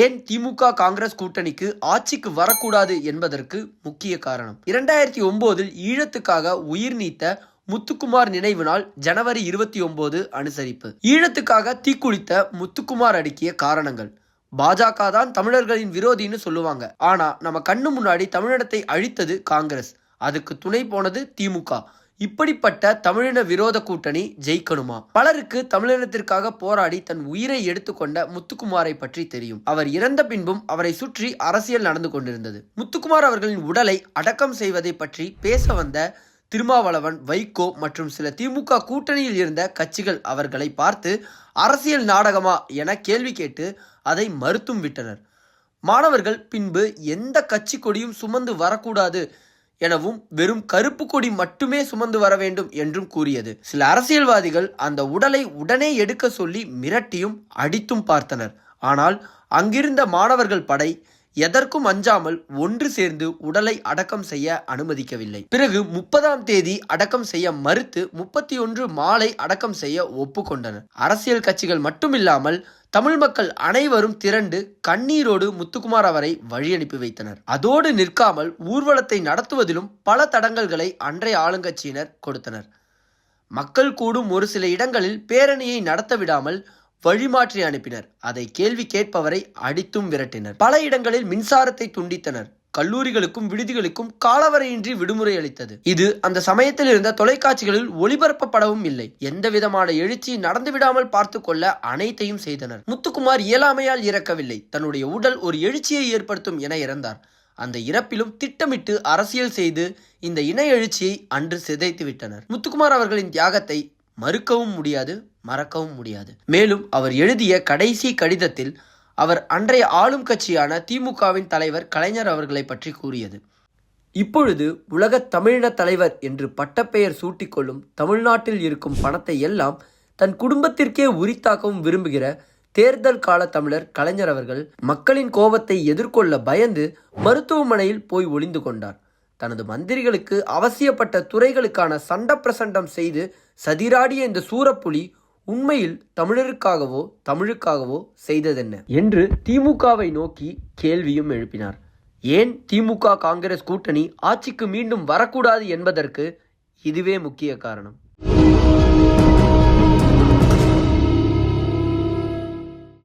ஏன் திமுக காங்கிரஸ் கூட்டணிக்கு ஆட்சிக்கு வரக்கூடாது என்பதற்கு முக்கிய காரணம். இரண்டாயிரத்தி ஒன்பதில் ஈழத்துக்காக உயிர் நீத்த முத்துக்குமார் நினைவு நாள் ஜனவரி இருபத்தி ஒன்பது அனுசரிப்பு. ஈழத்துக்காக தீக்குளித்த முத்துக்குமார் அடுக்கிய காரணங்கள். பாஜக தான் தமிழர்களின் விரோதின்னு சொல்லுவாங்க. ஆனா நம்ம கண்ணு முன்னாடி தமிழினத்தை அழித்தது காங்கிரஸ். அதுக்கு துணை போனது திமுக. இப்படிப்பட்ட தமிழின விரோத கூட்டணி ஜெயிக்கணுமா? பலருக்கு தமிழினத்திற்காக போராடி தன் உயிரை எடுத்துக்கொண்ட முத்துக்குமாரை பற்றி தெரியும். அவர் இறந்த பின்பும் அவரை சுற்றி அரசியல் நடந்து கொண்டிருந்தது. முத்துக்குமார் அவர்களின் உடலை அடக்கம் செய்வதை பற்றி பேச வந்த திருமாவளவன் வைகோ மற்றும் சில திமுக கூட்டணியில் இருந்த கட்சிகள் அவர்களை பார்த்து அரசியல் நாடகமா? என கேள்வி கேட்டு அதை மறுத்தும் விட்டனர். மாணவர்கள் பின்பு எந்த கட்சி கொடியும் சுமந்து வரக்கூடாது எனவும் வெறும் கருப்பு கொடி மட்டுமே சுமந்து வர வேண்டும் என்றும் கூறியது. சில அரசியல்வாதிகள் அந்த உடலை உடனே எடுக்க சொல்லி மிரட்டியும் அடித்தும் பார்த்தனர். ஆனால் அங்கிருந்த மாணவர்கள் படை எதற்கும் அஞ்சாமல் ஒன்று சேர்ந்து உடலை அடக்கம் செய்ய அனுமதிக்கவில்லை. பிறகு முப்பதாம் தேதி அடக்கம் செய்ய மறுத்து முப்பத்தி ஒன்று மாலை அடக்கம் செய்ய ஒப்புக்கொண்டனர். அரசியல் கட்சிகள் மட்டுமில்லாமல் தமிழ் மக்கள் அனைவரும் திரண்டு கண்ணீரோடு முத்துக்குமார் அவரை வழி அனுப்பி வைத்தனர். அதோடு நிற்காமல் ஊர்வலத்தை நடத்துவதிலும் பல தடங்கல்களை அன்றைய ஆளுங்கட்சியினர் கொடுத்தனர். மக்கள் கூடும் ஒரு சில இடங்களில் பேரணியை நடத்த விடாமல் வழிமாற்றி அனுப்பினர். அதை கேள்வி கேட்பவரை அடித்தும் விரட்டினர். பல இடங்களில் மின்சாரத்தை துண்டித்தனர். கல்லூரிகளுக்கும் விடுதிகளுக்கும் காலவரையின்றி விடுமுறை அளித்தது. இது அந்த சமயத்தில் இருந்த தொலைக்காட்சிகளில் ஒளிபரப்பப்படவும் இல்லை. எந்த விதமான எழுச்சி நடந்துவிடாமல் பார்த்து கொள்ள அனைத்தையும் செய்தனர். முத்துக்குமார் இயலாமையால் இறக்கவில்லை. தன்னுடைய உடல் ஒரு எழுச்சியை ஏற்படுத்தும் என இறந்தார். அந்த இறப்பிலும் திட்டமிட்டு அரசியல் செய்து இந்த இன எழுச்சியை அன்று சிதைத்து விட்டனர் முத்துக்குமார் அவர்களின் தியாகத்தை மறுக்கவும் முடியாது மறக்கவும் முடியாது. மேலும் அவர் எழுதிய கடைசி கடிதத்தில் அவர் அன்றைய ஆளும் கட்சியான திமுகவின் தலைவர் கலைஞர் அவர்களை பற்றி கூறியது. இப்பொழுது உலகத் தமிழின தலைவர் என்று பட்டப்பெயர் சூட்டிக்கொள்ளும் தமிழ்நாட்டில் இருக்கும் பணத்தை எல்லாம் தன் குடும்பத்திற்கே உரித்தாக்கவும் விரும்புகிற தேர்தல் கால தமிழர் கலைஞர் அவர்கள் மக்களின் கோபத்தை எதிர்கொள்ள பயந்து மருத்துவமனையில் போய் ஒளிந்து கொண்டார். தனது மந்திரிகளுக்கு அவசியப்பட்ட துறைகளுக்கான சண்ட பிரசண்டம் செய்து சதிராடிய இந்த சூரப்புலி உண்மையில் தமிழருக்காகவோ தமிழுக்காகவோ செய்ததென்ன? என்று திமுகவை நோக்கி கேள்வியும் எழுப்பினார். ஏன் திமுக காங்கிரஸ் கூட்டணி ஆட்சிக்கு மீண்டும் வரக்கூடாது என்பதற்கு இதுவே முக்கிய காரணம்.